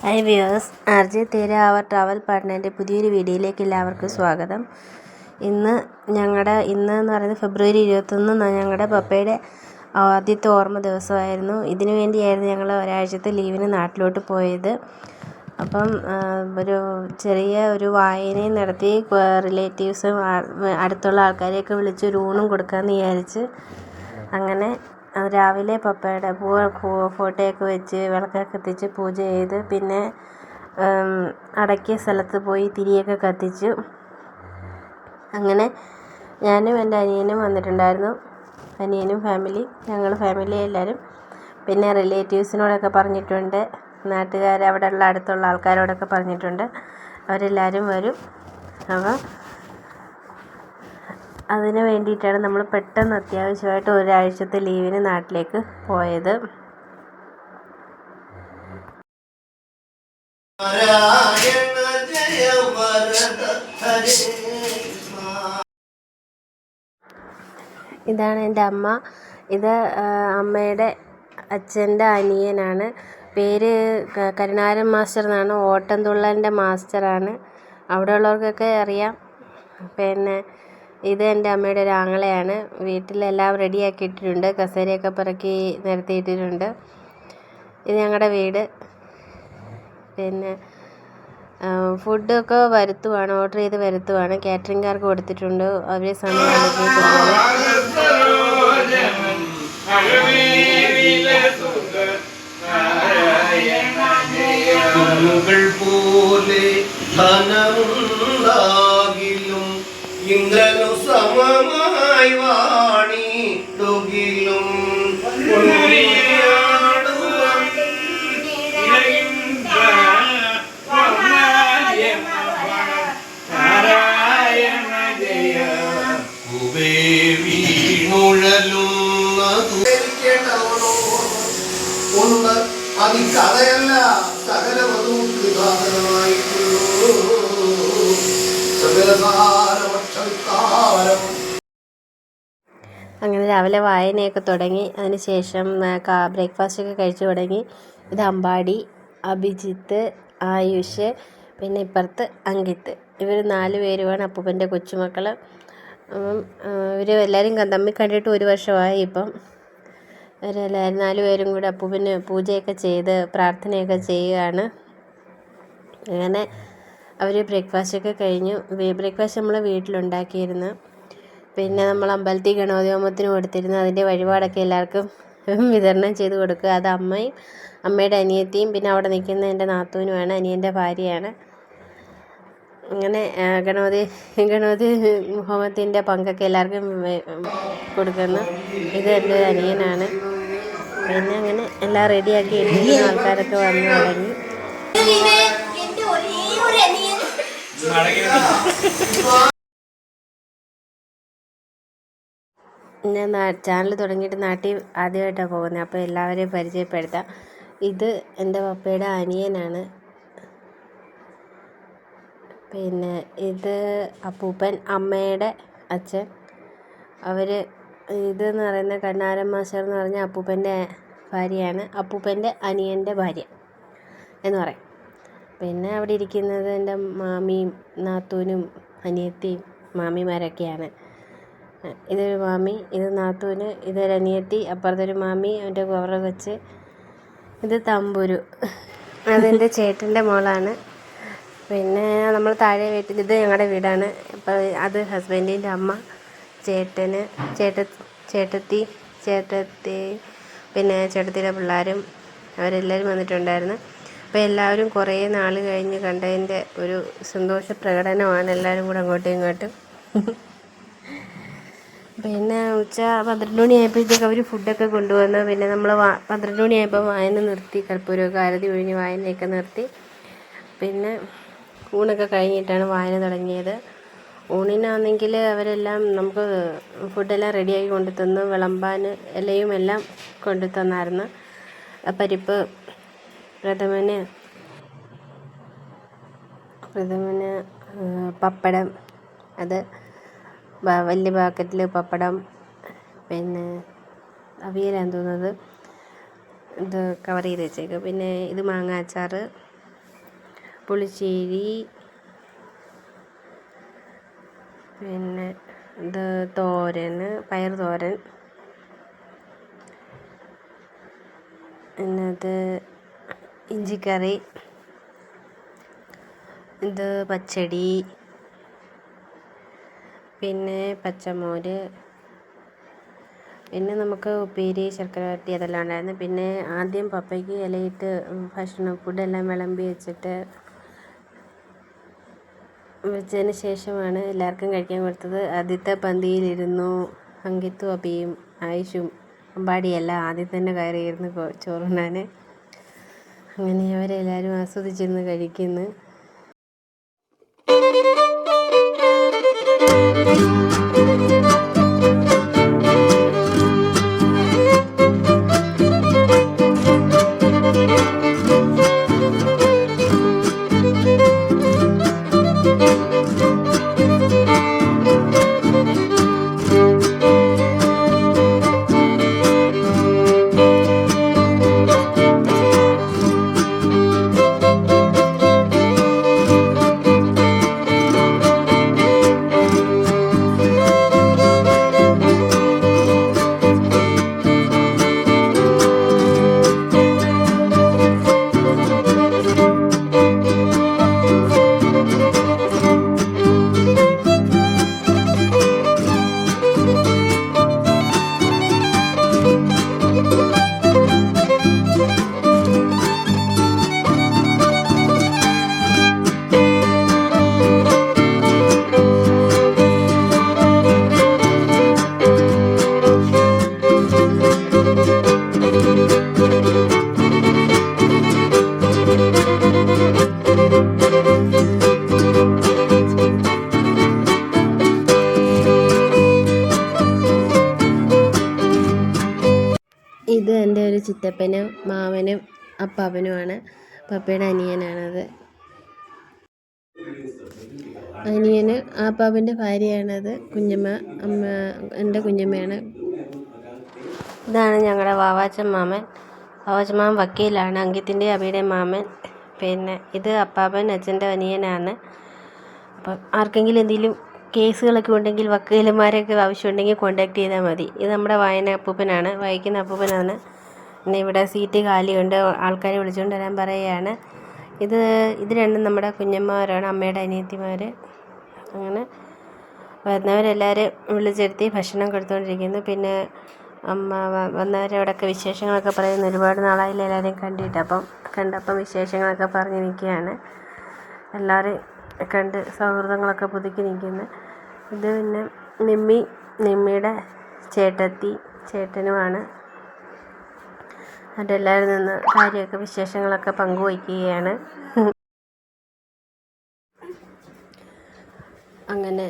Hi viewers R J Thera our travel പാർട്ട്നറിന്റെ പുതിയൊരു വീഡിയോയിലേക്ക് എല്ലാവർക്കും സ്വാഗതം. ഇന്ന് ഞങ്ങളുടെ ഇന്ന് എന്ന് പറയുന്നത് ഫെബ്രുവരി ഇരുപത്തൊന്ന് ഞങ്ങളുടെ പപ്പയുടെ ആദ്യത്തെ ഓർമ്മ ദിവസമായിരുന്നു. ഇതിനു വേണ്ടിയായിരുന്നു ഞങ്ങൾ ഒരാഴ്ചത്തെ ലീവിന് നാട്ടിലോട്ട് പോയത്. അപ്പം ഒരു ചെറിയ ഒരു വായനയും നടത്തി റിലേറ്റീവ്സും അടുത്തുള്ള ആൾക്കാരെയൊക്കെ വിളിച്ച് ഒരു ഊണും കൊടുക്കാമെന്ന് വിചാരിച്ച് അങ്ങനെ രാവിലെ പപ്പയുടെ ഫോട്ടോയൊക്കെ വെച്ച് വിളക്കൊക്കെ കത്തിച്ച് പൂജ ചെയ്ത് പിന്നെ അടക്കിയ സ്ഥലത്ത് പോയി തിരിയൊക്കെ കത്തിച്ചു. അങ്ങനെ ഞാനും എന്റെ അനിയനും വന്നിട്ടുണ്ടായിരുന്നു. അനിയനും ഫാമിലി ഞങ്ങൾ ഫാമിലി എല്ലാവരും പിന്നെ റിലേറ്റീവ്സിനോടൊക്കെ പറഞ്ഞിട്ടുണ്ട്. നാട്ടുകാർ അവിടെയുള്ള അടുത്തുള്ള ആൾക്കാരോടൊക്കെ പറഞ്ഞിട്ടുണ്ട്. അവരെല്ലാവരും വരും. അപ്പോൾ അതിന് വേണ്ടിയിട്ടാണ് നമ്മൾ പെട്ടെന്ന് അത്യാവശ്യമായിട്ട് ഒരാഴ്ചത്തെ ലീവിന് നാട്ടിലേക്ക് പോയത്. ഇതാണ് എന്റെ അമ്മ. ഇത് അമ്മയുടെ അച്ഛന്റെ അനിയനാണ്. പേര് കരുണാരൻ മാസ്റ്റർ എന്നാണ്. ഓട്ടംതുള്ളലിന്റെ മാസ്റ്ററാണ്. അവിടെ ഉള്ളവർക്കൊക്കെ അറിയാം. പിന്നെ ഇത് എന്റെ അമ്മയുടെ ഒരു ആങ്ങളയാണ്. വീട്ടിലെല്ലാം റെഡിയാക്കി ഇട്ടിട്ടുണ്ട് കസേരയൊക്കെ പിറക്കി നിരത്തിയിട്ടിട്ടുണ്ട് ഇത് ഞങ്ങളുടെ വീട്. പിന്നെ ഫുഡൊക്കെ വരുത്തുവാണ് ഓർഡർ ചെയ്ത് വരുത്തുവാണ്. കാറ്ററിംഗുകാർക്ക് കൊടുത്തിട്ടുണ്ട്. അവർ സമയം പോലെ ഇന്ദ്രനു സമമായി വാണിടുകിലും ഒന്ന് അത് കഥയല്ല. സകലമതും വിധാനമായിട്ടുള്ളൂ സകലസാരപക്ഷവിത്താരം അങ്ങനെ രാവിലെ വായനയൊക്കെ തുടങ്ങി അതിന് ശേഷം ബ്രേക്ക്ഫാസ്റ്റൊക്കെ കഴിച്ചു തുടങ്ങി. ഇത് അമ്പാടി അഭിജിത്ത് ആയുഷ് പിന്നെ ഇപ്പുറത്ത് അങ്കിത്ത്. ഇവർ നാല് പേരുമാണ് അപ്പൂപ്പന്റെ കൊച്ചുമക്കൾ അപ്പം ഇവർ എല്ലാവരും തമ്മിൽ കണ്ടിട്ട് ഒരു വർഷമായി ഇപ്പം. ഇവരെല്ലാവരും നാല് പേരും കൂടെ അപ്പൂപ്പന് പൂജയൊക്കെ ചെയ്ത് പ്രാർത്ഥനയൊക്കെ ചെയ്യുകയാണ്. അങ്ങനെ അവർ ബ്രേക്ക്ഫാസ്റ്റൊക്കെ കഴിഞ്ഞു. ബ്രേക്ക്ഫാസ്റ്റ് നമ്മൾ വീട്ടിലുണ്ടാക്കിയിരുന്നു. പിന്നെ നമ്മൾ അമ്പലത്തിൽ ഗണോദ്യോമത്തിന് കൊടുത്തിരുന്നു അതിന്റെ വഴിപാടൊക്കെ എല്ലാവർക്കും വിതരണം ചെയ്ത് കൊടുക്കുക. അത് അമ്മയും അമ്മയുടെ അനിയത്തിയും പിന്നെ അവിടെ നിൽക്കുന്ന എന്റെ നാത്തൂനുമാണ് അനിയന്റെ ഭാര്യയാണ്. അങ്ങനെ ഗണപതി ഗണപതി ഹോമത്തിന്റെ പങ്കൊക്കെ എല്ലാവർക്കും കൊടുക്കുന്നു ഇത് എന്റെ ഒരു അനിയനാണ്. പിന്നെ അങ്ങനെ എല്ലാം റെഡിയാക്കി ഇട്ടിരുന്ന ആൾക്കാരൊക്കെ വന്ന് തുടങ്ങി. എന്റെ ഞാൻ ചാനൽ തുടങ്ങിയിട്ട് നാട്ടിൽ ആദ്യമായിട്ടാണ് പോകുന്നത് അപ്പോൾ എല്ലാവരെയും പരിചയപ്പെടുത്താം. ഇത് എന്റെ പപ്പയുടെ അനിയനാണ്. പിന്നെ ഇത് അപ്പൂപ്പൻ അമ്മയുടെ അച്ഛൻ. അവർ ഇതെന്ന് പറയുന്ന കണ്ണാരൻ മാസ്റ്റർ എന്ന് പറഞ്ഞ അപ്പൂപ്പന്റെ ഭാര്യയാണ്. അപ്പൂപ്പന്റെ അനിയന്റെ ഭാര്യ എന്ന് പറയും. പിന്നെ അവിടെ ഇരിക്കുന്നത് എന്റെ മാമിയും നാത്തൂനും അനിയത്തിയും മാമിമാരൊക്കെയാണ്. ഇതൊരു മാമി ഇത് നാത്തൂന് ഇതൊരു അനിയത്തി അപ്പുറത്തൊരു മാമി അവന്റെ കുറവ് വെച്ച് ഇത് തമ്പുരു. അതെന്റെ ചേട്ടന്റെ മോളാണ്. പിന്നെ നമ്മൾ താഴെ വീട്ടിൽ ഇത് ഞങ്ങളുടെ വീടാണ്. അപ്പോൾ അത് ഹസ്ബൻഡിന്റെ അമ്മ ചേട്ടന് ചേട്ട ചേട്ടത്തി ചേട്ടത്തി പിന്നെ ചേട്ടത്തിയുടെ പിള്ളേരും അവരെല്ലാവരും വന്നിട്ടുണ്ടായിരുന്നു. അപ്പോൾ എല്ലാവരും കുറേ നാൾ കഴിഞ്ഞ് കണ്ടതിന്റെ ഒരു സന്തോഷ പ്രകടനമാണ് എല്ലാവരും കൂടെ അങ്ങോട്ടും ഇങ്ങോട്ടും. പിന്നെ ഉച്ച പന്ത്രണ്ട് മണി ആയപ്പോഴത്തേക്ക് അവർ ഫുഡൊക്കെ കൊണ്ടുവന്നു പിന്നെ നമ്മൾ വാ പന്ത്രണ്ട് മണിയായപ്പോൾ വായന നിർത്തി കർപ്പൂരമൊക്കെ ആരതി ഒഴിഞ്ഞ് വായനയൊക്കെ നിർത്തി. പിന്നെ ഊണൊക്കെ കഴിഞ്ഞിട്ടാണ് വായന തുടങ്ങിയത്. ഊണിനാണെങ്കിൽ അവരെല്ലാം നമുക്ക് ഫുഡെല്ലാം റെഡിയാക്കി കൊണ്ടു തന്നു വിളമ്പാൻ ഇലയും എല്ലാം കൊണ്ടു തന്നായിരുന്നു പരിപ്പ് പ്രഥമന് പ്രഥമന് പപ്പടം അത് വലിയ പാക്കറ്റിൽ പപ്പടം പിന്നെ അവിയലാന്ന് തോന്നുന്നത് ഇത് കവർ ചെയ്ത് വെച്ചേക്കുക പിന്നെ ഇത് മാങ്ങ അച്ചാർ പുളിശ്ശേരി പിന്നെ ഇത് തോരൻ പയർ തോരൻ പിന്നത് ഇഞ്ചിക്കറി ഇത് പച്ചടി പിന്നെ പച്ചമോര്. പിന്നെ നമുക്ക് ഉപ്പേരി ശർക്കര വരട്ടി അതെല്ലാം ഉണ്ടായിരുന്നു. പിന്നെ ആദ്യം പപ്പയ്ക്ക് ഇലയിട്ട് ഭക്ഷണം ഫുഡെല്ലാം വിളമ്പി വെച്ചിട്ട് വെച്ചതിന് ശേഷമാണ് എല്ലാവർക്കും കഴിക്കാൻ കൊടുത്തത്. ആദ്യത്തെ പന്തിയിലിരുന്നു അങ്കിത്തും അബിയും ആയിഷും അമ്പാടിയെല്ലാം ആദ്യം തന്നെ കയറിയിരുന്നു ചോറുണ്ണാൻ അങ്ങനെ അവരെല്ലാവരും ആസ്വദിച്ചിരുന്ന് കഴിക്കുന്നു. you. ഇത് എന്റെ ഒരു ചിറ്റപ്പനും മാവനും അപ്പാപ്പനുമാണ്. പപ്പയുടെ അനിയനാണത്. അനിയന് ആപ്പാപ്പന്റെ ഭാര്യയാണത്. കുഞ്ഞമ്മ അമ്മ എന്റെ കുഞ്ഞമ്മയാണ്. ഇതാണ് ഞങ്ങളുടെ വാവാച്ചൻ മാമൻ. വാവാച്ചൻ മാമൻ വക്കീലാണ്. അങ്കിത്തിന്റെ അബിയുടെ മാമൻ. പിന്നെ ഇത് അപ്പാപ്പൻ അച്ഛന്റെ അനിയനാണ്. അപ്പം ആർക്കെങ്കിലും എന്തെങ്കിലും കേസുകളൊക്കെ ഉണ്ടെങ്കിൽ വക്കീലന്മാരൊക്കെ ആവശ്യമുണ്ടെങ്കിൽ കോണ്ടാക്ട് ചെയ്താൽ മതി. ഇത് നമ്മുടെ വായന അപ്പൂപ്പനാണ്. വായിക്കുന്ന അപ്പൂപ്പനാണ്. പിന്നെ ഇവിടെ സീറ്റ് കാലിയുണ്ട്. ആൾക്കാരെ വിളിച്ചുകൊണ്ട് വരാൻ പറയുകയാണ്. ഇത് ഇത് രണ്ടും നമ്മുടെ കുഞ്ഞന്മാരാണ് അമ്മയുടെ അനിയത്തിമാർ അങ്ങനെ വരുന്നവരെല്ലാവരും വിളിച്ചിരുത്തി ഭക്ഷണം കൊടുത്തുകൊണ്ടിരിക്കുന്നു പിന്നെ അമ്മ വന്നവരവിടെയൊക്കെ വിശേഷങ്ങളൊക്കെ പറയുന്നു. ഒരുപാട് നാളായില്ല എല്ലാവരെയും കണ്ടിട്ട്. അപ്പം കണ്ടപ്പം വിശേഷങ്ങളൊക്കെ പറഞ്ഞ് നിൽക്കുകയാണ് എല്ലാവരെയും കണ്ട് സൗഹൃദങ്ങളൊക്കെ പുതുക്കി നിൽക്കുന്നു. ഇത് പിന്നെ നിമ്മി നിമ്മിയുടെ ചേട്ടത്തി ചേട്ടനുമാണ്. അവരെല്ലാവരും നിന്ന് കാര്യമൊക്കെ വിശേഷങ്ങളൊക്കെ പങ്കുവയ്ക്കുകയാണ്. അങ്ങനെ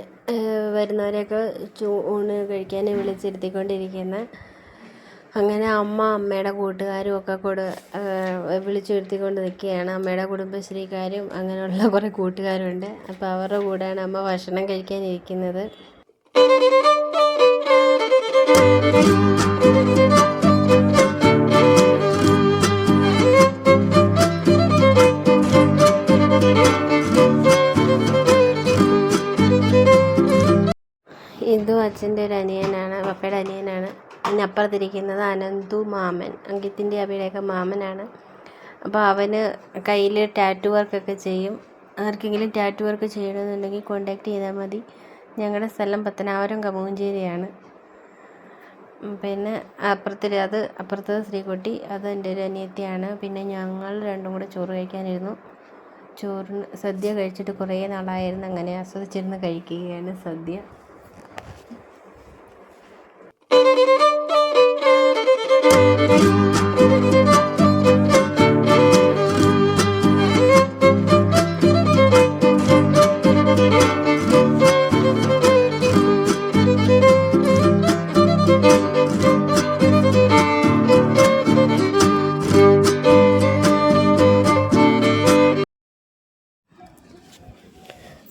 വരുന്നവരെയൊക്കെ ചൂണ് കഴിക്കാൻ വിളിച്ചിരുത്തിക്കൊണ്ടിരിക്കുന്ന അങ്ങനെ അമ്മ അമ്മയുടെ കൂട്ടുകാരും ഒക്കെ കൂടെ വിളിച്ചു വരുത്തിക്കൊണ്ട് നിൽക്കുകയാണ്. അമ്മയുടെ കുടുംബശ്രീക്കാരും അങ്ങനെയുള്ള കുറേ കൂട്ടുകാരുണ്ട്. അപ്പോൾ അവരുടെ കൂടെയാണ് അമ്മ ഭക്ഷണം കഴിക്കാനിരിക്കുന്നത് ഇതും അച്ഛന്റെ ഒരു അനിയനാണ് പപ്പയുടെ അനിയനാണ്. പിന്നെ അപ്പുറത്തിരിക്കുന്നത് അനന്തു മാമൻ അങ്കിത്തിന്റെ അബിയുടെയൊക്കെ മാമനാണ്. അപ്പോൾ അവന് കയ്യിൽ ടാറ്റു വർക്കൊക്കെ ചെയ്യും. ആർക്കെങ്കിലും ടാറ്റു വർക്ക് ചെയ്യണമെന്നുണ്ടെങ്കിൽ കോണ്ടാക്ട് ചെയ്താൽ മതി. ഞങ്ങളുടെ സ്ഥലം പത്തനാപുരം കമൂഞ്ചേരിയാണ് പിന്നെ അപ്പുറത്തിൽ അത് അപ്പുറത്ത് ശ്രീകുട്ടി അത് എന്റെ ഒരു അനിയത്തിയാണ്. പിന്നെ ഞങ്ങൾ രണ്ടും കൂടെ ചോറ് കഴിക്കാനിരുന്നു. ചോറിന് സദ്യ കഴിച്ചിട്ട് കുറേ നാളായിരുന്നു അങ്ങനെ ആസ്വദിച്ചിരുന്ന് കഴിക്കുകയാണ് സദ്യ.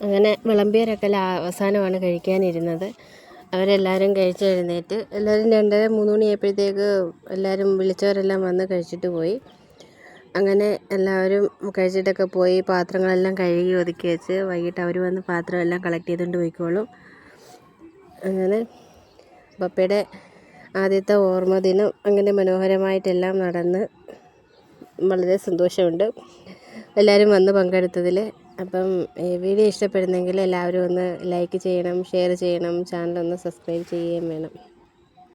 അങ്ങനെ വിളമ്പിയരൊക്കെ അവസാനമാണ് കഴിക്കാനിരുന്നത്. അവരെല്ലാവരും കഴിച്ച് എഴുന്നേറ്റ് എല്ലാവരും രണ്ടര മൂന്ന് മണിയായപ്പോഴത്തേക്ക് എല്ലാവരും വിളിച്ചവരെല്ലാം വന്ന് കഴിച്ചിട്ട് പോയി. അങ്ങനെ എല്ലാവരും കഴിച്ചിട്ടൊക്കെ പോയി. പാത്രങ്ങളെല്ലാം കഴുകി ഒതുക്കി വെച്ച് വൈകിട്ട് അവർ വന്ന് പാത്രമെല്ലാം കളക്ട് ചെയ്തുകൊണ്ട് പോയിക്കോളും. അങ്ങനെ പപ്പയുടെ ആദ്യത്തെ ഓർമ്മ ദിനം അങ്ങനെ മനോഹരമായിട്ടെല്ലാം നടന്ന് വളരെ സന്തോഷമുണ്ട്. എല്ലാവരും വന്ന് പങ്കെടുത്തതിൽ അപ്പം വീഡിയോ ഇഷ്ടപ്പെടുന്നെങ്കിൽ എല്ലാവരും ഒന്ന് ലൈക്ക് ചെയ്യണം ഷെയർ ചെയ്യണം ചാനൽ ഒന്ന് സബ്സ്ക്രൈബ് ചെയ്യുകയും വേണം.